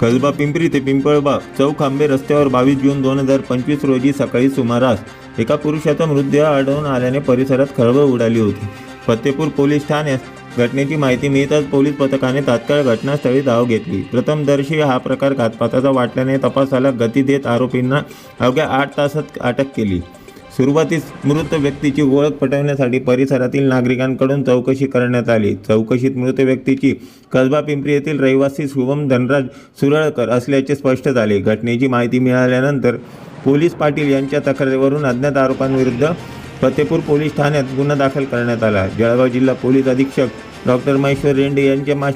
कसबा पिंपरी ते पिंपळबाग चौक आंबे रस्त्यावर बावीस जून दोन हजार पंचवीस रोजी सकाळी सुमारास एका पुरुषाचा मृतदेह आढळून आल्याने परिसरात खळबळ उडाली होती. फतेपूर पोलीस ठाण्यास घटनेची माहिती मिळताच पोलीस पथकाने तात्काळ घटनास्थळी धाव घेतली. प्रथमदर्शी हा प्रकार घातपाताचा वाटल्याने तपासाला गती देत आरोपींना अवघ्या आठ तासात अटक केली. सुरुवातीस मृत व्यक्तीची ओळख पटवण्यासाठी परिसरातील नागरिकांकडून चौकशी करण्यात आली. चौकशीत मृत व्यक्तीची कसबा पिंपरी येथील रहिवासी शुभम धनराज सुरळकर असल्याचे स्पष्ट झाले. घटनेची माहिती मिळाल्यानंतर पोलीस पाटील यांच्या तक्रारीवरून अज्ञात आरोपांविरुद्ध फतेपूर पोलीस ठाण्यात गुन्हा दाखल करण्यात आला. जळगाव जिल्हा पोलीस अधीक्षक डॉक्टर महेश्वर रेंडे यांच्या मा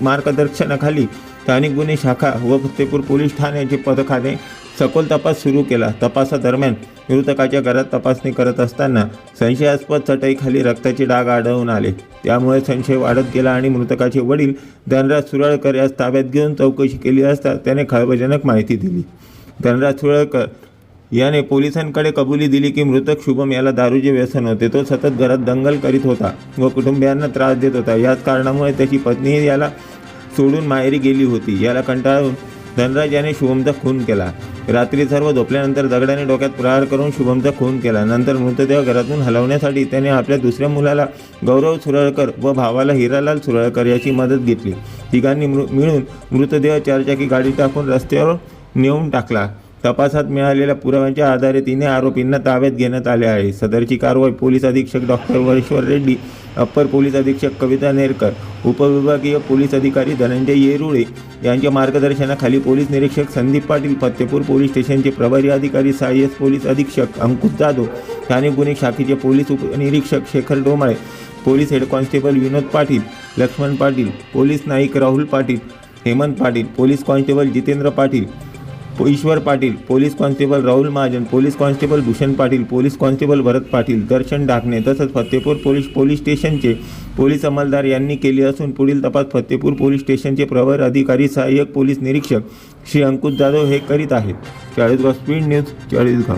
मार्गदर्शनाखाली स्थानिक गुन्हे शाखा व फतेपूर पोलीस ठाण्याचे पथकाने सखोल तपास सुरू केला. तपासादरम्यान मृतकाच्या घरात तपासणी करत असताना संशयास्पद चटईखाली रक्ताचे डाग आढळून आले. त्यामुळे संशय वाढत गेला आणि मृतकाचे वडील धनराज सुरळकर यास ताब्यात घेऊन चौकशी केली असता त्याने खळबळजनक माहिती दिली. धनराज सुरळकर याने पोलिसांकडे कबुली दिली की मृतक शुभम याला दारूचे व्यसन होते. तो सतत घरात दंगल करीत होता व कुटुंबियांना त्रास देत होता. याच कारणामुळे त्याची पत्नीही याला सोडून माहेरी गेली होती. याला कंटाळून धनराज याने शुभमचा खून केला. रात्री सर्व झोपल्यानंतर दगडाने डोक्यात प्रहार करून शुभमचा खून केला. नंतर मृतदेह घरातून हलवण्यासाठी त्याने आपल्या दुसऱ्या मुलाला गौरव सुरळकर व भावाला हिरालाल सुरळकर याची मदत घेतली. तिघांनी मृ मिळून मृतदेह चारचाकी गाडी टाकून रस्त्यावर नेऊन टाकला. तपासात मिळालेल्या पुराव्यांच्या आधारे तिने आरोपींना ताब्यात घेण्यात आले आहे. सदरची कारवाई पोलीस अधीक्षक doctor Vareshwar Reddy upper police अधीक्षक कविता नेरकर उपविभागीय पोलीस अधिकारी धनंजय येरुळे यांच्या मार्गदर्शनाखाली पोलीस निरीक्षक संदीप पाटील फत्तेपूर पोलीस स्टेशनचे प्रभारी अधिकारी सहाय्यक एस. पोलीस अधीक्षक अंकुश जाधव ठाणे गुन्हे शाखेचे पोलीस उपनिरीक्षक Shekhar Domale police head constable Vinod Patil Laxman Patil police naik Rahul Patil Hemant Patil police constable Jitendra Patil Ishwar Patil police constable Rahul Mahajan police constable Bhushan Patil police constable Bharat Patil Darshan Dakne तसंच Fatehpur police police स्टेशनचे police अंमलदार यांनी केली असून पुढील तपास Fatehpur police स्टेशनचे प्रवर अधिकारी सहाय्यक पोलीस निरीक्षक श्री अंकुश जाधव हे करीत आहेत. Chalisgaon speed news Chalisgaon.